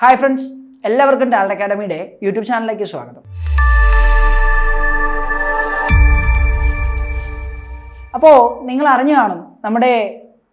Hi friends എല്ലാവർക്കും talent അക്കാഡമിയുടെ YouTube ചാനലിലേക്ക് സ്വാഗതം. അപ്പോൾ നിങ്ങൾ അറിഞ്ഞു കാണും നമ്മുടെ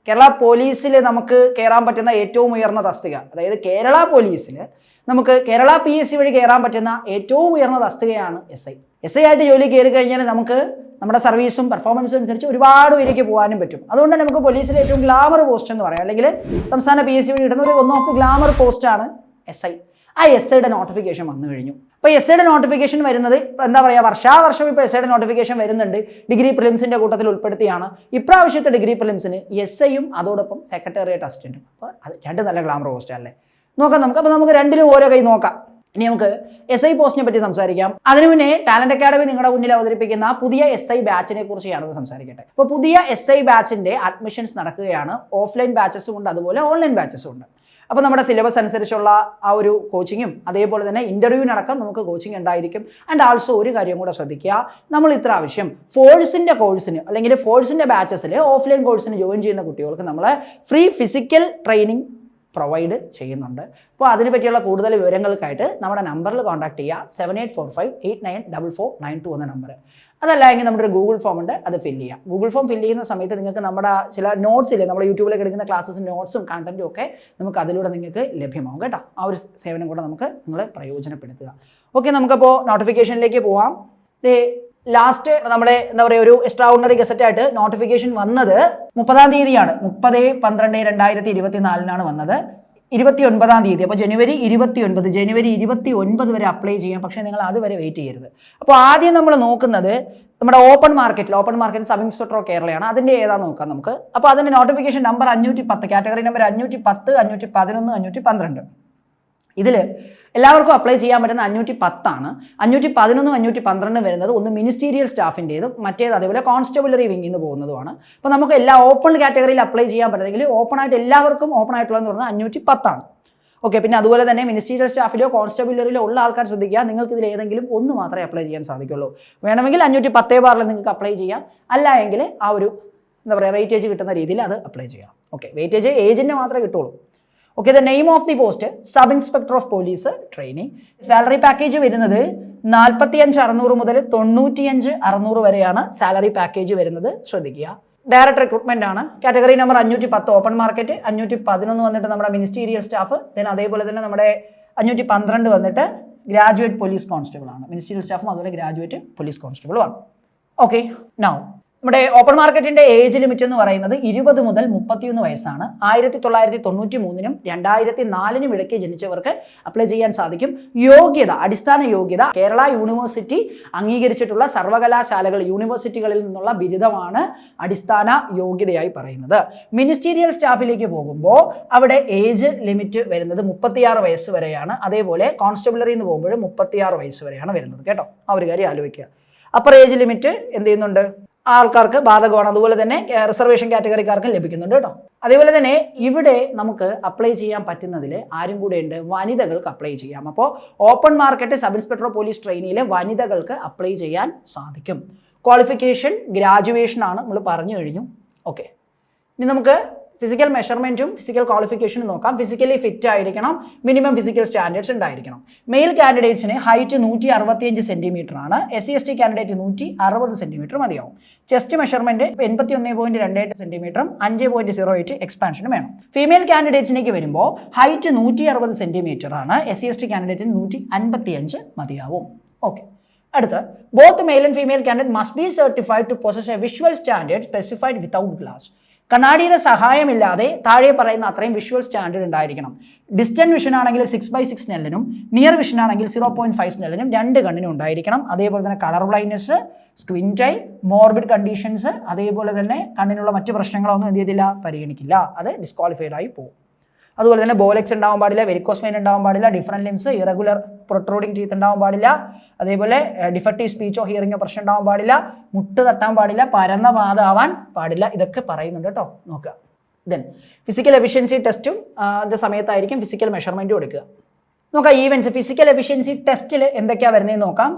കേരള പോലീസിൽ നമുക്ക് കയറാൻ പറ്റുന്ന ഏറ്റവും ഉയർന്ന തസ്തിക അതായത് കേരള പോലീസിൽ നമുക്ക് കേരള പി എസ് സി വഴി കയറാൻ പറ്റുന്ന ഏറ്റവും ഉയർന്ന തസ്തികയാണ് എസ് ഐ എസ് ഐ ആയിട്ട് ജോലി കയറി കഴിഞ്ഞാൽ നമുക്ക് നമ്മുടെ സർവീസും പെർഫോമൻസും അനുസരിച്ച് ഒരുപാട് പേരേക്ക് പോകാനും പറ്റും. അതുകൊണ്ട് നമുക്ക് പോലീസിലെ ഏറ്റവും ഗ്ലാമർ പോസ്റ്റ് എന്ന് പറയാം. അല്ലെങ്കിൽ സംസ്ഥാന പി എസ് സി വഴി കിട്ടുന്ന ഒരു വൺ ഓഫ് ദി ഗ്ലാമർ പോസ്റ്റാണ് എസ് ഐ ആ എസ് ഐയുടെ നോട്ടിഫിക്കേഷൻ വന്നു കഴിഞ്ഞു. അപ്പോൾ എസ് ഐയുടെ നോട്ടിഫിക്കേഷൻ വരുന്നത് എന്താ പറയുക വർഷാവർഷം ഇപ്പോൾ എസ് ഐയുടെ നോട്ടിഫിക്കേഷൻ വരുന്നുണ്ട്. ഡിഗ്രി പ്രിലിംസിന്റെ കൂട്ടത്തിൽ ഉൾപ്പെടുത്തിയാണ്. ഇപ്രാവശ്യത്തെ ഡിഗ്രി പ്രിലിംസിന് എസ് ഐയും അതോടൊപ്പം സെക്രട്ടേറിയറ്റ് അസിസ്റ്റന്റും അപ്പോൾ അത് രണ്ട് നല്ല ഗ്ലാമർ പോസ്റ്റ് അല്ലേ നോക്കാം നമുക്ക്. അപ്പോൾ നമുക്ക് രണ്ടിലും ഓരോ കൈ നോക്കാം. ഇനി നമുക്ക് എസ് ഐ പോസ്റ്റിനെ പറ്റി സംസാരിക്കാം. അതിനു മുന്നേ ടാലന്റ് അക്കാഡമി നിങ്ങളുടെ മുന്നിൽ അവതരിപ്പിക്കുന്ന പുതിയ എസ് ഐ ബാച്ചിനെ കുറിച്ച് ഞാനത് സംസാരിക്കട്ടെ. അപ്പോൾ പുതിയ എസ് ഐ ബാച്ചിന്റെ അഡ്മിഷൻസ് നടക്കുകയാണ്. ഓഫ്ലൈൻ ബാച്ചസും ഉണ്ട് അതുപോലെ ഓൺലൈൻ ബാച്ചസും ഉണ്ട്. അപ്പോൾ നമ്മുടെ സിലബസ് അനുസരിച്ചുള്ള ആ ഒരു കോച്ചിങ്ങും അതേപോലെ തന്നെ ഇന്റർവ്യൂവിനടക്കം നമുക്ക് കോച്ചിങ് ഉണ്ടായിരിക്കും. ആൻഡ് ആൾസോ ഒരു കാര്യം കൂടെ ശ്രദ്ധിക്കുക. നമ്മൾ ഇത്ര ആവശ്യം ഫോഴ്സിന്റെ കോഴ്സിന് അല്ലെങ്കിൽ ഫോഴ്സിന്റെ ബാച്ചസിൽ ഓഫ്ലൈൻ കോഴ്സിന് ജോയിൻ ചെയ്യുന്ന കുട്ടികൾക്ക് നമ്മൾ ഫ്രീ ഫിസിക്കൽ ട്രെയിനിങ് പ്രൊവൈഡ് ചെയ്യുന്നുണ്ട്. അപ്പോൾ അതിനെ പറ്റിയുള്ള കൂടുതൽ വിവരങ്ങൾക്കായിട്ട് നമ്മുടെ നമ്പറിൽ കോൺടാക്ട് ചെയ്യുക. Seven eight four five eight nine double four nine two എന്ന നമ്പർ അതല്ല എങ്കിൽ നമ്മുടെ ഒരു ഗൂഗിൾ ഫോം ഉണ്ട് അത് ഫില്ല് ചെയ്യാം. ഗൂഗിൾ ഫോം ഫില്ല് ചെയ്യുന്ന സമയത്ത് നിങ്ങൾക്ക് നമ്മുടെ ചില നോട്ട്സ് ഇല്ലേ നമ്മുടെ യൂട്യൂബിലേക്ക് എടുക്കുന്ന ക്ലാസ്സസ് നോട്ട്സും കണ്ടന്റും ഒക്കെ നമുക്ക് അതിലൂടെ നിങ്ങൾക്ക് ലഭ്യമാവും കേട്ടോ. ആ ഒരു സേവനം കൂടെ നമുക്ക് നിങ്ങൾ പ്രയോജനപ്പെടുത്തുക. ഓക്കെ നമുക്കപ്പോൾ നോട്ടിഫിക്കേഷനിലേക്ക് പോവാം. ദേ ലാസ്റ്റ് നമ്മുടെ എന്താ പറയുക ഒരു എക്സ്ട്രാ ഓർഡിനറി ഗസറ്റ് ആയിട്ട് നോട്ടിഫിക്കേഷൻ വന്നത് മുപ്പതാം തീയതിയാണ്. മുപ്പത് പന്ത്രണ്ട് രണ്ടായിരത്തി ഇരുപത്തി നാലിനാണ് വന്നത്. ഇരുപത്തി ഒൻപതാം തീയതി. അപ്പോൾ ജനുവരി ഇരുപത്തി ഒൻപത് ജനുവരി ഇരുപത്തി ഒൻപത് വരെ അപ്ലൈ ചെയ്യാം. പക്ഷേ നിങ്ങൾ അതുവരെ വെയിറ്റ് ചെയ്യരുത്. അപ്പോൾ ആദ്യം നമ്മൾ നോക്കുന്നത് നമ്മുടെ ഓപ്പൺ മാർക്കറ്റിൽ ഓപ്പൺ മാർക്കറ്റ് സബ് ഇൻസ്പെക്ടർ കേരളയാണ്. അതിന്റെ ഏതാണെന്ന് നോക്കാം നമുക്ക്. അപ്പോൾ അതിന്റെ നോട്ടിഫിക്കേഷൻ നമ്പർ അഞ്ഞൂറ്റി പത്ത് കാറ്റഗറി നമ്പർ അഞ്ഞൂറ്റി പത്ത് അഞ്ഞൂറ്റി പതിനൊന്ന് അഞ്ഞൂറ്റി പന്ത്രണ്ട് ഇതിൽ എല്ലാവർക്കും അപ്ലൈ ചെയ്യാൻ പറ്റുന്ന അഞ്ഞൂറ്റി പത്താണ് അഞ്ഞൂറ്റി പതിനൊന്നും അഞ്ഞൂറ്റി പന്ത്രണ്ടും വരുന്നത് ഒന്ന് മിനിസ്റ്റീരിയൽ സ്റ്റാഫിന്റെതും മറ്റേത് അതേപോലെ കോൺസ്റ്റബിളറി വിങ്ങിൽ നിന്ന് പോകുന്നതുമാണ്. അപ്പോൾ നമുക്ക് എല്ലാ ഓപ്പൺ കാറ്റഗറിയിൽ അപ്ലൈ ചെയ്യാൻ പറ്റുന്നെങ്കിൽ ഓപ്പൺ ആയിട്ട് എല്ലാവർക്കും ഓപ്പൺ ആയിട്ടുള്ളതെന്ന് പറഞ്ഞാൽ അഞ്ഞൂറ്റി പത്താണ് ഓക്കെ പിന്നെ അതുപോലെ തന്നെ മിനിസ്റ്റീരിയൽ സ്റ്റാഫിലോ കോൺസ്റ്റബിലറിയിലോ ഉള്ള ആൾക്കാർ ശ്രദ്ധിക്കുക. നിങ്ങൾക്ക് ഇതിൽ ഏതെങ്കിലും ഒന്ന് മാത്രമേ അപ്ലൈ ചെയ്യാൻ സാധിക്കുള്ളൂ. വേണമെങ്കിൽ അഞ്ഞൂറ്റി പത്തേ ബാറിൽ നിങ്ങൾക്ക് അപ്ലൈ ചെയ്യാം. അല്ല എങ്കിൽ ആ ഒരു എന്താ പറയുക വെയിറ്റേജ് കിട്ടുന്ന രീതിയിൽ അത് അപ്ലൈ ചെയ്യാം. ഓക്കെ വെയിറ്റേജ് ഏജിന്റെ മാത്രമേ കിട്ടുള്ളൂ. Okay the name of the post sub inspector of police training salary package വരുന്നത് നാൽപ്പത്തിയഞ്ച് അറുന്നൂറ് മുതൽ തൊണ്ണൂറ്റിയഞ്ച് അറുന്നൂറ് വരെയാണ് സാലറി പാക്കേജ് വരുന്നത്. ശ്രദ്ധിക്കുക. ഡയറക്ട് റിക്രൂട്ട്മെന്റ് ആണ്. കാറ്റഗറി നമ്പർ അഞ്ഞൂറ്റി പത്ത് ഓപ്പൺ മാർക്കറ്റ് അഞ്ഞൂറ്റി പതിനൊന്ന് വന്നിട്ട് നമ്മുടെ മിനിസ്റ്റീരിയൽ സ്റ്റാഫ് ദെൻ അതേപോലെ തന്നെ നമ്മുടെ അഞ്ഞൂറ്റി പന്ത്രണ്ട് വന്നിട്ട് ഗ്രാജുവേറ്റ് പോലീസ് കോൺസ്റ്റബിൾ ആണ്. മിനിസ്റ്റീരിയൽ സ്റ്റാഫും അതുപോലെ ഗ്രാജുവേറ്റ് പോലീസ് കോൺസ്റ്റബിളും ആണ്. ഓക്കെ നൗ നമ്മുടെ ഓപ്പൺ മാർക്കറ്റിന്റെ ഏജ് ലിമിറ്റ് എന്ന് പറയുന്നത് ഇരുപത് മുതൽ മുപ്പത്തിയൊന്ന് വയസ്സാണ്. ആയിരത്തി തൊള്ളായിരത്തി തൊണ്ണൂറ്റി മൂന്നിനും രണ്ടായിരത്തി നാലിനും ഇടയ്ക്ക് ജനിച്ചവർക്ക് അപ്ലൈ ചെയ്യാൻ സാധിക്കും. യോഗ്യത അടിസ്ഥാന യോഗ്യത കേരള യൂണിവേഴ്സിറ്റി അംഗീകരിച്ചിട്ടുള്ള സർവകലാശാലകൾ യൂണിവേഴ്സിറ്റികളിൽ നിന്നുള്ള ബിരുദമാണ് അടിസ്ഥാന യോഗ്യതയായി പറയുന്നത്. മിനിസ്റ്റീരിയൽ സ്റ്റാഫിലേക്ക് പോകുമ്പോൾ അവിടെ ഏജ് ലിമിറ്റ് വരുന്നത് മുപ്പത്തിയാറ് വയസ്സ് വരെയാണ്. അതേപോലെ കോൺസ്റ്റബിളറി എന്ന് പോകുമ്പോഴും മുപ്പത്തിയാറ് വയസ്സ് വരെയാണ് വരുന്നത്. കേട്ടോ? ആ ഒരു കാര്യം ആലോചിക്കുക. അപ്പർ ഏജ് ലിമിറ്റ് എന്ത് ചെയ്യുന്നുണ്ട്? ആൾക്കാർക്ക് ബാധകമാണ്. അതുപോലെ തന്നെ റിസർവേഷൻ കാറ്റഗറിക്കാർക്കും ലഭിക്കുന്നുണ്ട് കേട്ടോ. അതേപോലെ തന്നെ ഇവിടെ നമുക്ക് അപ്ലൈ ചെയ്യാൻ പറ്റുന്നതിൽ ആരും കൂടെ ഉണ്ട്. വനിതകൾക്ക് അപ്ലൈ ചെയ്യാം. അപ്പോൾ open market sub inspector police ട്രെയിനിയിലെ വനിതകൾക്ക് അപ്ലൈ ചെയ്യാൻ സാധിക്കും. ക്വാളിഫിക്കേഷൻ ഗ്രാജുവേഷൻ ആണ് നമ്മൾ പറഞ്ഞു കഴിഞ്ഞു. ഓക്കെ ഇനി നമുക്ക് ഫിസിക്കൽ മെഷർമെന്റും ഫിസിക്കൽ ക്വാളിഫിക്കേഷനും നോക്കാം. ഫിസിക്കലി ഫിറ്റ് ആയിരിക്കണം. മിനിമം ഫിസിക്കൽ സ്റ്റാൻഡേർഡ്സ് ഉണ്ടായിരിക്കണം. മെയിൽ കാൻഡിഡേറ്റ്സിന് ഹൈറ്റ് നൂറ്റി അറുപത്തിയഞ്ച് സെന്റിമീറ്റർ ആണ്. S C S T candidate നൂറ്റി അറുപത് സെന്റിമീറ്റർ മതിയാവും. ചെസ്റ്റ് മെഷർമെന്റ് എൺപത്തി ഒന്ന് പോയിന്റ് രണ്ട് എട്ട് സെന്റിമീറ്ററും അഞ്ച് പോയിന്റ് സീറോ എയ്റ്റ് എക്സ്പാൻഷനും വേണം. ഫീമെയിൽ കാൻഡിഡേറ്റ്സിനേക്ക് വരുമ്പോൾ ഹൈറ്റ് നൂറ്റി അറുപത് സെന്റിമീറ്റർ ആണ്. എസ് സി എസ് ടി കാൻഡിഡേറ്റിന് നൂറ്റി അൻപത്തി അഞ്ച് മതിയാവും. ഓക്കെ അടുത്ത് both male and female candidate must be certified to possess a visual standard specified without glass കണ്ണാടിയുടെ സഹായമില്ലാതെ താഴെ പറയുന്ന അത്രയും വിഷ്വൽ സ്റ്റാൻഡേർഡ് ഉണ്ടായിരിക്കണം. ഡിസ്റ്റന്റ് വിഷൻ ആണെങ്കിൽ സിക്സ് ബൈ സിക്സ് നെല്ലിനും നിയർ വിഷൻ ആണെങ്കിൽ സീറോ പോയിന്റ് ഫൈവ് നെല്ലിനും രണ്ട് കണ്ണിനും ഉണ്ടായിരിക്കണം. അതേപോലെ തന്നെ colour blindness squint tie morbid conditions അതേപോലെ തന്നെ കണ്ണിനുള്ള മറ്റ് പ്രശ്നങ്ങളൊന്നും എന്ത് ചെയ്തില്ല പരിഗണിക്കില്ല. അത് ഡിസ്ക്വാളിഫൈഡ് ആയി പോകും. അതുപോലെ തന്നെ ബോലെക്സ് ഉണ്ടാവാൻ പാടില്ല വെരിക്കോസ് വെയിൻ ഉണ്ടാവാൻ പാടില്ല different limbs irregular protruding teeth ഉണ്ടാവാൻ പാടില്ല. അതേപോലെ ഡിഫക്റ്റീവ് സ്പീച്ചോ ഹിയറിങ്ങോ പ്രശ്നം ഉണ്ടാവാൻ പാടില്ല മുട്ട് തട്ടാൻ പാടില്ല പരന്ന പാത ആവാൻ പാടില്ല ഇതൊക്കെ പറയുന്നുണ്ട് കേട്ടോ നോക്കുക. ദെൻ ഫിസിക്കൽ എഫിഷ്യൻസി ടെസ്റ്റും അതിന്റെ സമയത്തായിരിക്കും ഫിസിക്കൽ മെഷർമെന്റും എടുക്കുക. നോക്കാം ഈവൻസ് ഫിസിക്കൽ എഫിഷ്യൻസി ടെസ്റ്റിൽ എന്തൊക്കെയാണ് വരുന്നതെന്ന് നോക്കാം.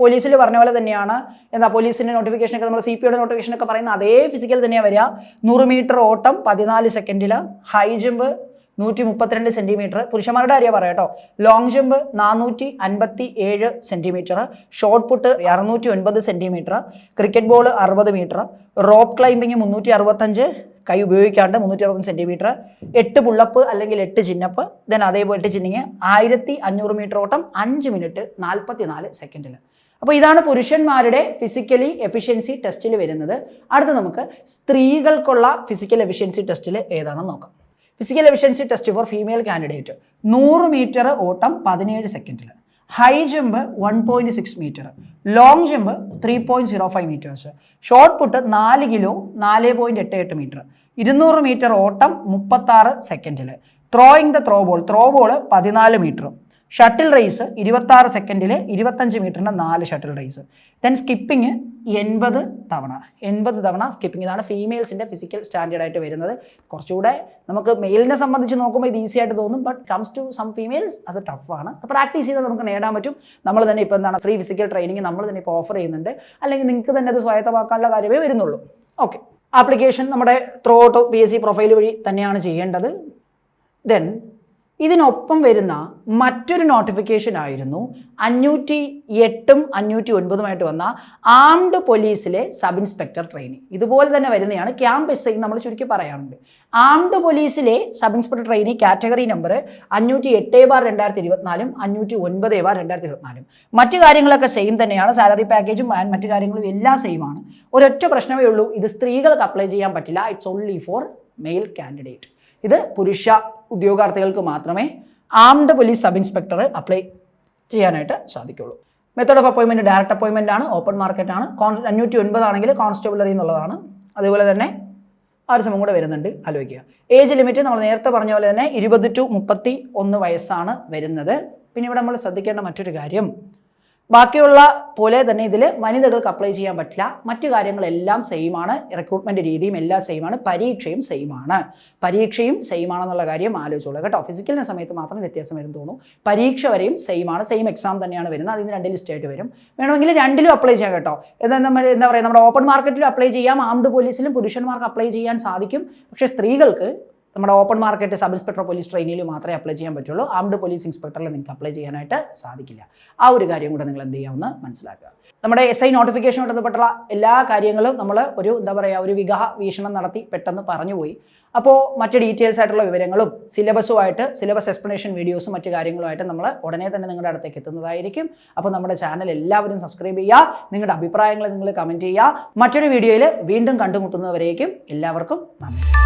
പോലീസിൽ പറഞ്ഞ പോലെ തന്നെയാണ്. എന്താ പോലീസിന്റെ നോട്ടിഫിക്കേഷനൊക്കെ നമ്മൾ സി പി ഒയുടെ നോട്ടിഫിക്കേഷൻ ഒക്കെ പറയുന്ന അതേ ഫിസിക്കൽ തന്നെയാണ് വരിക. നൂറ് മീറ്റർ ഓട്ടം പതിനാല് സെക്കൻഡിൽ ഹൈ ജമ്പ് നൂറ്റി മുപ്പത്തിരണ്ട് സെന്റിമീറ്റർ പുരുഷന്മാരുടെ കാര്യം പറയാം കേട്ടോ. ലോങ് ജമ്പ് നാനൂറ്റി അൻപത്തി ഏഴ് സെന്റിമീറ്റർ ഷോർട്ട് പുട്ട് അറുന്നൂറ്റി ഒൻപത് സെന്റിമീറ്റർ ക്രിക്കറ്റ് ബോൾ അറുപത് മീറ്റർ. റോപ്പ് ക്ലൈമ്പിങ് മുന്നൂറ്റി അറുപത്തഞ്ച് കൈ ഉപയോഗിക്കാണ്ട് മുന്നൂറ്റി അറുപത്തഞ്ച് സെന്റിമീറ്റർ എട്ട് പുള്ളപ്പ് അല്ലെങ്കിൽ എട്ട് ചിന്നപ്പ് ദെൻ അതേപോലെ എട്ട് ചിന്നിങ് ആയിരത്തി അഞ്ഞൂറ് മീറ്റർ ഓട്ടം അഞ്ച് മിനിറ്റ് നാൽപ്പത്തി നാല് സെക്കൻഡിൽ അപ്പോൾ ഇതാണ് പുരുഷന്മാരുടെ ഫിസിക്കലി എഫിഷ്യൻസി ടെസ്റ്റിൽ വരുന്നത്. അടുത്ത് നമുക്ക് സ്ത്രീകൾക്കുള്ള ഫിസിക്കൽ എഫിഷ്യൻസി ടെസ്റ്റിൽ ഏതാണെന്ന് നോക്കാം. Physical efficiency test for female candidate നൂറ് മീറ്റർ ഓട്ടം പതിനേഴ് സെക്കൻഡിൽ high jump one point six metre long jump three point zero five metres shot put നാല് കിലോ നാല് പോയിന്റ് എട്ട് എട്ട് മീറ്റർ ഇരുന്നൂറ് മീറ്റർ ഓട്ടം മുപ്പത്താറ് സെക്കൻഡിൽ throwing the throw ball throw ball പതിനാല് മീറ്റർ ഷട്ടിൽ റേസ് ഇരുപത്താറ് സെക്കൻഡിൽ ഇരുപത്തഞ്ച് മീറ്ററിന്റെ നാല് ഷട്ടിൽ റേസ് ദെൻ സ്കിപ്പിംഗ് എൺപത് തവണ. എൺപത് തവണ സ്കിപ്പിംഗ് ഇതാണ് ഫീമെയിൽസിന്റെ ഫിസിക്കൽ സ്റ്റാൻഡേർഡ് ആയിട്ട് വരുന്നത്. കുറച്ചുകൂടെ നമുക്ക് മെയിലിനെ സംബന്ധിച്ച് നോക്കുമ്പോൾ ഇത് ഈസി ആയിട്ട് തോന്നും. But comes to some females അത് ടഫാണ് പ്രാക്ടീസ് ചെയ്താൽ നമുക്ക് നേടാൻ പറ്റും. നമ്മൾ തന്നെ ഇപ്പോൾ എന്താണ് ഫ്രീ ഫിസിക്കൽ ട്രെയിനിങ് നമ്മൾ തന്നെ ഇപ്പോൾ ഓഫർ ചെയ്യുന്നുണ്ട്. അല്ലെങ്കിൽ നിങ്ങൾക്ക് തന്നെ അത് സ്വായത്തമാക്കാനുള്ള കാര്യമേ വരുന്നുള്ളൂ. ഓക്കെ ആപ്ലിക്കേഷൻ നമ്മുടെ throughout P S C profile വഴി തന്നെയാണ് ചെയ്യേണ്ടത്. ദെൻ ഇതിനൊപ്പം വരുന്ന മറ്റൊരു നോട്ടിഫിക്കേഷൻ ആയിരുന്നു. അഞ്ഞൂറ്റി എട്ടും അഞ്ഞൂറ്റി ഒൻപതുമായിട്ട് വന്ന ആംഡ് പോലീസിലെ സബ് ഇൻസ്പെക്ടർ ട്രെയിനിങ് ഇതുപോലെ തന്നെ വരുന്നതാണ്. ക്യാമ്പ് എസ് ഐ നമ്മൾ ചുരുക്കി പറയാറുണ്ട്. ആംഡ് പോലീസിലെ sub inspector training category number അഞ്ഞൂറ്റി എട്ട് ബാർ രണ്ടായിരത്തി ഇരുപത്തിനാലും അഞ്ഞൂറ്റി ഒൻപത് ബാർ രണ്ടായിരത്തി ഇരുപത്തിനാലും മറ്റു കാര്യങ്ങളൊക്കെ സെയിം തന്നെയാണ്. സാലറി പാക്കേജും മറ്റു കാര്യങ്ങളും എല്ലാം സെയിം ആണ്. ഒരൊറ്റ പ്രശ്നമേ ഉള്ളൂ. ഇത് സ്ത്രീകൾക്ക് അപ്ലൈ ചെയ്യാൻ പറ്റില്ല. It's only for male candidate ഇത് പുരുഷ ഉദ്യോഗാർത്ഥികൾക്ക് മാത്രമേ armed police sub inspector apply ചെയ്യാനായിട്ട് സാധിക്കുള്ളൂ. മെത്തേഡ് ഓഫ് അപ്പോയിൻമെന്റ് ഡയറക്റ്റ് അപ്പോയിൻമെന്റ് ആണ് ഓപ്പൺ മാർക്കറ്റ് ആണ്. കോൺ അഞ്ഞൂറ്റി ഒൻപതാണെങ്കിൽ കോൺസ്റ്റബിളറി എന്നുള്ളതാണ് അതുപോലെ തന്നെ ആ ഒരു സമയം കൂടെ വരുന്നുണ്ട്. ആലോചിക്കുക. ഏജ് ലിമിറ്റ് നമ്മൾ നേരത്തെ പറഞ്ഞ പോലെ തന്നെ ഇരുപത് ടു മുപ്പത്തി ഒന്ന് വയസ്സാണ് വരുന്നത്. പിന്നെ ഇവിടെ നമ്മൾ ശ്രദ്ധിക്കേണ്ട മറ്റൊരു കാര്യം. ബാക്കിയുള്ള പോലെ തന്നെ ഇതിൽ വനിതകൾക്ക് അപ്ലൈ ചെയ്യാൻ പറ്റില്ല. മറ്റു കാര്യങ്ങളെല്ലാം സെയിം ആണ്. റിക്രൂട്ട്മെന്റ് രീതിയും എല്ലാം സെയിം ആണ്. പരീക്ഷയും സെയിം ആണ്. പരീക്ഷയും സെയിം ആണെന്നുള്ള കാര്യം ആലോചിച്ചോളൂ കേട്ടോ. ഫിസിക്കലിന്റെ സമയത്ത് മാത്രം വ്യത്യാസം വരും തോന്നുന്നു. പരീക്ഷ വരെയും സെയിം ആണ്. സെയിം എക്സാം തന്നെയാണ് വരുന്നത്. അതിന് രണ്ട് ലിസ്റ്റായിട്ട് വരും. വേണമെങ്കിൽ രണ്ടിലും അപ്ലൈ ചെയ്യാം കേട്ടോ. എന്താ നമ്മൾ എന്താ പറയുക നമ്മുടെ ഓപ്പൺ മാർക്കറ്റിലും അപ്ലൈ ചെയ്യാം. ആംഡ് പോലീസിലും പുരുഷന്മാർക്ക് അപ്ലൈ ചെയ്യാൻ സാധിക്കും. പക്ഷേ സ്ത്രീകൾക്ക് നമ്മുടെ open market sub inspector police ട്രെയിനിൽ മാത്രമേ അപ്ലൈ ചെയ്യാൻ പറ്റുള്ളൂ. ആംഡ് പോലീസ് ഇൻസ്പെക്ടറിൽ നിങ്ങൾക്ക് അപ്ലൈ ചെയ്യാനായിട്ട് സാധിക്കില്ല. ആ ഒരു കാര്യം കൂടെ നിങ്ങൾ എന്ത് ചെയ്യാമെന്ന് മനസ്സിലാക്കുക. നമ്മുടെ എസ് ഐ നോട്ടിഫിക്കേഷനുമായി ബന്ധപ്പെട്ടുള്ള എല്ലാ കാര്യങ്ങളും നമ്മൾ ഒരു എന്താ പറയുക ഒരു വിഗഹ വീക്ഷണം നടത്തി പെട്ടെന്ന് പറഞ്ഞുപോയി അപ്പോൾ മറ്റ് ഡീറ്റെയിൽസ് ആയിട്ടുള്ള വിവരങ്ങളും സിലബസുമായിട്ട് സിലബസ് എക്സ്പ്ലനേഷൻ വീഡിയോസും മറ്റു കാര്യങ്ങളുമായിട്ട് നമ്മൾ ഉടനെ തന്നെ നിങ്ങളുടെ അടുത്തേക്ക് എത്തുന്നതായിരിക്കും. അപ്പോൾ നമ്മുടെ ചാനൽ എല്ലാവരും സബ്സ്ക്രൈബ് ചെയ്യുക. നിങ്ങളുടെ അഭിപ്രായങ്ങൾ നിങ്ങൾ കമന്റ് ചെയ്യുക. മറ്റൊരു വീഡിയോയിൽ വീണ്ടും കണ്ടുമുട്ടുന്നവരേക്കും എല്ലാവർക്കും നന്ദി.